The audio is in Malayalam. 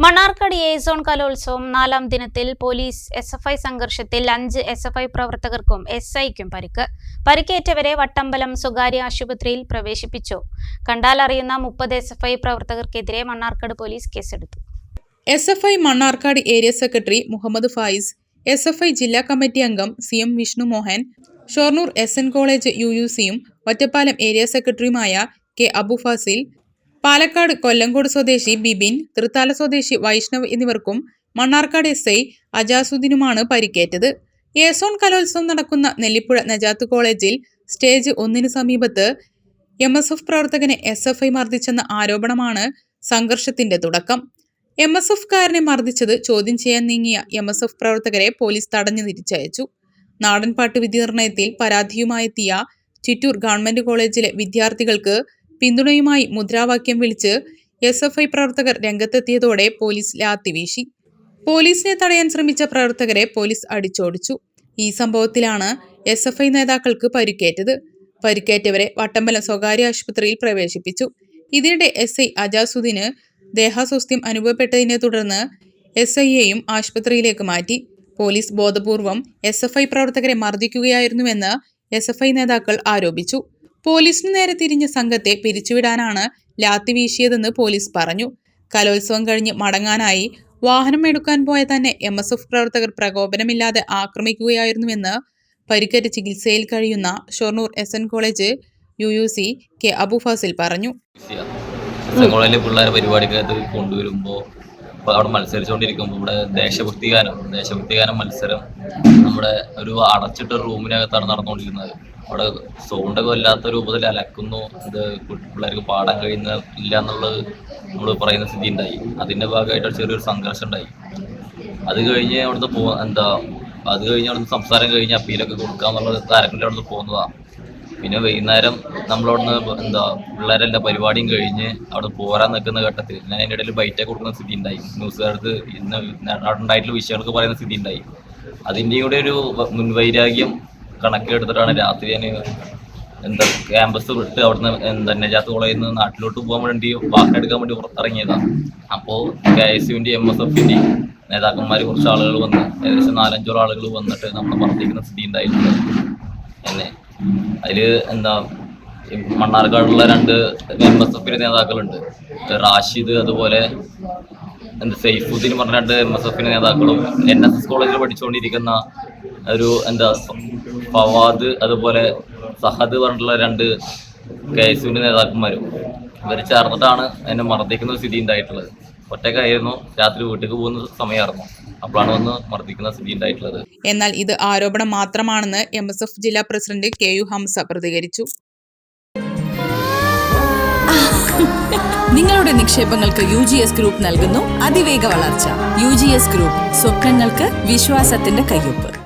മണ്ണാർക്കാട് എ സോൺ കലോത്സവം നാലാം ദിനത്തിൽ പോലീസ് എസ് എഫ് ഐ സംഘർഷത്തിൽ അഞ്ച് എസ് എഫ് ഐ പ്രവർത്തകർക്കും എസ് ഐക്കും പരിക്ക്. പരിക്കേറ്റവരെ വട്ടമ്പലം സ്വകാര്യ ആശുപത്രിയിൽ പ്രവേശിപ്പിച്ചു. കണ്ടാലറിയുന്ന മുപ്പത് എസ് എഫ് ഐ പ്രവർത്തകർക്കെതിരെ മണ്ണാർക്കാട് പോലീസ് കേസെടുത്തു. S F I Mannarkkad area secretary Muhammad Fayis S F I ജില്ലാ കമ്മിറ്റി അംഗം C M Vishnu Mohan Shoranur S N college U U സിയും ഒറ്റപ്പാലം ഏരിയ സെക്രട്ടറിയുമായ കെ അബു ഫാസിൽ പാലക്കാട് കൊല്ലങ്കോട് സ്വദേശി ബിബിൻ തൃത്താല സ്വദേശി വൈഷ്ണവ് എന്നിവർക്കും മണ്ണാർക്കാട് എസ് ഐ അജാസുദ്ദീനുമാണ് പരിക്കേറ്റത്. ഏസോൺ കലോത്സവം നടക്കുന്ന നെല്ലിപ്പുഴ നജാത്ത് കോളേജിൽ സ്റ്റേജ് ഒന്നിന് സമീപത്ത് എം എസ് എഫ് പ്രവർത്തകനെ എസ് എഫ് ഐ മർദ്ദിച്ചെന്ന ആരോപണമാണ് സംഘർഷത്തിന്റെ തുടക്കം. എം എസ് എഫ് കാരനെ മർദ്ദിച്ചത് ചോദ്യം ചെയ്യാൻ നീങ്ങിയ എം എസ് എഫ് പ്രവർത്തകരെ പോലീസ് തടഞ്ഞു തിരിച്ചയച്ചു. നാടൻപാട്ട് വിധി നിർണയത്തിൽ പരാതിയുമായെത്തിയ ചിറ്റൂർ ഗവൺമെന്റ് കോളേജിലെ വിദ്യാർത്ഥികൾക്ക് പിന്തുണയുമായി മുദ്രാവാക്യം വിളിച്ച് എസ് എഫ് ഐ പ്രവർത്തകർ രംഗത്തെത്തിയതോടെ പോലീസ് ലാത്തി വീശി. പോലീസിനെ തടയാൻ ശ്രമിച്ച പ്രവർത്തകരെ പോലീസ് അടിച്ചോടിച്ചു. ഈ സംഭവത്തിലാണ് എസ് എഫ് ഐ നേതാക്കൾക്ക് പരിക്കേറ്റത്. പരിക്കേറ്റവരെ വട്ടമ്പലം സ്വകാര്യ ആശുപത്രിയിൽ പ്രവേശിപ്പിച്ചു. ഇതിനിടെ എസ് ഐ അജാസുദ്ദീന് ദേഹാസ്വസ്ഥ്യം അനുഭവപ്പെട്ടതിനെ തുടർന്ന് എസ് ഐയെയും ആശുപത്രിയിലേക്ക് മാറ്റി. പോലീസ് ബോധപൂർവം എസ് എഫ് ഐ പ്രവർത്തകരെ മർദ്ദിക്കുകയായിരുന്നുവെന്ന് എസ് എഫ് ഐ നേതാക്കൾ ആരോപിച്ചു. പോലീസിന് നേരെ തിരിഞ്ഞ സംഘത്തെ പിരിച്ചുവിടാനാണ് ലാത്തി വീശിയതെന്ന് പോലീസ് പറഞ്ഞു. കലോത്സവം കഴിഞ്ഞ് മടങ്ങാനായി വാഹനം എടുക്കാൻ പോയ തന്നെ എം എസ് എഫ് പ്രവർത്തകർ പ്രകോപനമില്ലാതെ ആക്രമിക്കുകയായിരുന്നുവെന്ന് പരിക്കേറ്റ് ചികിത്സയിൽ കഴിയുന്ന Shoranur S N college U U C K Abu Fasil പറഞ്ഞു കോളേജിലെ പിള്ളേരെ പരിപാടിക്കകത്ത് കൊണ്ടുവരുമ്പോൾ ഇപ്പോൾ അവിടെ മത്സരിച്ചുകൊണ്ടിരിക്കുമ്പോൾ ഇവിടെ ദേശഭക്തി ഗാനം ദേശഭക്തി ഗാനം മത്സരം നമ്മുടെ ഒരു അടച്ചിട്ട റൂമിനകത്താണ് നടന്നുകൊണ്ടിരുന്നത് അവിടെ സൗണ്ടൊക്കെ വല്ലാത്ത രൂപത്തിൽ അലക്കുന്നു. ഇത് പിള്ളേർക്ക് പാടാൻ കഴിയുന്ന ഇല്ല എന്നുള്ളത് നമ്മൾ പറയുന്ന സ്ഥിതി ഉണ്ടായി അതിന്റെ ഭാഗമായിട്ട് ചെറിയൊരു സംഘർഷം ഉണ്ടായി. അത് കഴിഞ്ഞ് അവിടുന്ന് പോ എന്താ അത് കഴിഞ്ഞ് അവിടുന്ന് സംസാരം കഴിഞ്ഞ് അപ്പീലൊക്കെ കൊടുക്കാന്നുള്ളത് താരങ്ങളുടെ അവിടുന്ന് പോകുന്നതാണ് പിന്നെ വൈകുന്നേരം നമ്മളവിടുന്ന് എന്താ പിള്ളേരെല്ലാം പരിപാടിയും കഴിഞ്ഞ് അവിടെ പോരാൻ നിൽക്കുന്ന ഘട്ടത്തിൽ ഞാൻ അതിന്റെ ഇടയിൽ ബൈറ്റൊക്കെ കൊടുക്കുന്ന സ്ഥിതി ഉണ്ടായി. ന്യൂസുകാർക്ക് ഇന്ന് ഉണ്ടായിട്ടുള്ള വിഷയങ്ങൾക്ക് പറയുന്ന സ്ഥിതി ഉണ്ടായി. അതിന്റെ കൂടെ ഒരു മുൻവൈരാഗ്യം കണക്കിലെടുത്തിട്ടാണ് രാത്രി ഞാൻ എന്താ ക്യാമ്പസ് വിട്ട് അവിടുന്ന് എന്താ നജാത്ത് കോളേജിൽ നിന്ന് നാട്ടിലോട്ട് പോകാൻ വേണ്ടി വാഹനം എടുക്കാൻ വേണ്ടി പുറത്തിറങ്ങിയതാണ് അപ്പോൾ കെ എസ് യുവിന്റെ എം എസ് എഫിന്റെയും നേതാക്കന്മാർ കുറച്ച് ആളുകൾ വന്ന് ഏകദേശം നാലഞ്ചോളം ആളുകൾ വന്നിട്ട് നമ്മൾ പറഞ്ഞിരിക്കുന്ന സ്ഥിതി ഉണ്ടായിട്ടുണ്ട്. എന്നെ അതിൽ എന്താ മണ്ണാർക്കാടുള്ള രണ്ട് എം എസ് എഫിന്റെ നേതാക്കളുണ്ട്. റാഷിദ് അതുപോലെ എന്താ സൈഫുദ്ദീൻ പറഞ്ഞ രണ്ട് എം എസ് എഫിന്റെ നേതാക്കളും എൻ എസ് എസ് കോളേജിൽ പഠിച്ചുകൊണ്ടിരിക്കുന്ന ഒരു എന്താ ഫവാദ് അതുപോലെ സഹദ് പറഞ്ഞിട്ടുള്ള രണ്ട് കെ എസ് യുവിന്റെ നേതാക്കന്മാരും. ഇവർ ചേർന്നിട്ടാണ് എന്നെ മർദ്ദിക്കുന്ന സ്ഥിതി ഉണ്ടായിട്ടുള്ളത്. ഒറ്റക്കായിരുന്നു രാത്രി വീട്ടിലേക്ക് പോകുന്ന സമയമായിരുന്നു. അപ്പോഴാണ് വന്ന് മർദ്ദിക്കുന്ന സ്ഥിതി ഉണ്ടായിട്ടുള്ളത്. എന്നാൽ ഇത് ആരോപണം മാത്രമാണെന്ന് എം എസ് എഫ് ജില്ലാ പ്രസിഡന്റ് കെ യു ഹംസ പ്രതികരിച്ചു. നിങ്ങളുടെ നിക്ഷേപങ്ങൾക്ക് യു ജി എസ് ഗ്രൂപ്പ് നൽകുന്നു. അതിവേഗ വളർച്ച. യു ജി എസ് ഗ്രൂപ്പ് സ്വപ്നങ്ങൾക്ക് വിശ്വാസത്തിന്റെ കയ്യൊപ്പ്.